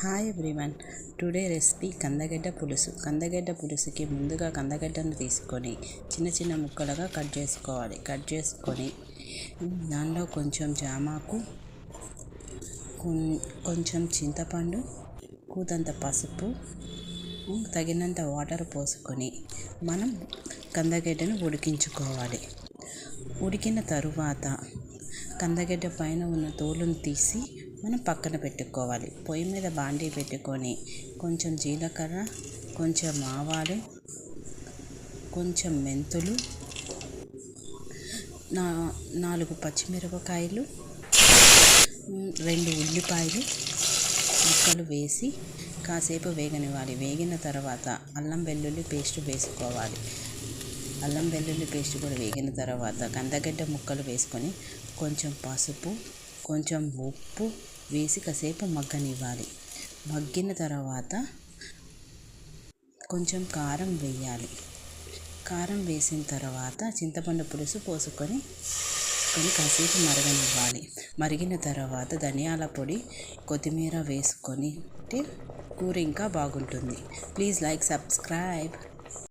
Hi everyone today recipe కందగడ్డ పులుసు. కందగడ్డ పులుసుకి ముందుగా కందగడ్డను తీసుకొని చిన్న చిన్న ముక్కలుగా కట్ చేసుకోవాలి. కట్ చేసుకొని దానిలో కొంచెం జామాకు కొంచెం చింతపండు కూతంత పసుపు తగినంత వాటర్ పోసుకొని మనం కందగడ్డను ఉడికించుకోవాలి. ఉడికిన తరువాత కందగడ్డ పైన ఉన్న తోలును తీసి మనం పక్కన పెట్టుకోవాలి. పొయ్యి మీద బాండీ పెట్టుకొని కొంచెం జీలకర్ర కొంచెం ఆవాలు కొంచెం మెంతులు నా నాలుగు పచ్చిమిరపకాయలు రెండు ఉల్లిపాయలు ముక్కలు వేసి కాసేపు వేగనివ్వాలి. వేగిన తర్వాత అల్లం వెల్లుల్లి పేస్ట్ వేసుకోవాలి. అల్లం వెల్లుల్లి పేస్ట్ కూడా వేగిన తర్వాత కందగడ్డ ముక్కలు వేసుకొని కొంచెం పసుపు కొంచెం ఉప్పు వేసి కాసేపు మగ్గనివ్వాలి. మగ్గిన తర్వాత కొంచెం కారం వేయాలి. కారం వేసిన తర్వాత చింతపండు పులుసు పోసుకొని కొని కాసేపు మరగనివ్వాలి. మరిగిన తర్వాత ధనియాల పొడి కొత్తిమీర వేసుకొని అంటే కూర ఇంకా బాగుంటుంది. Please like subscribe.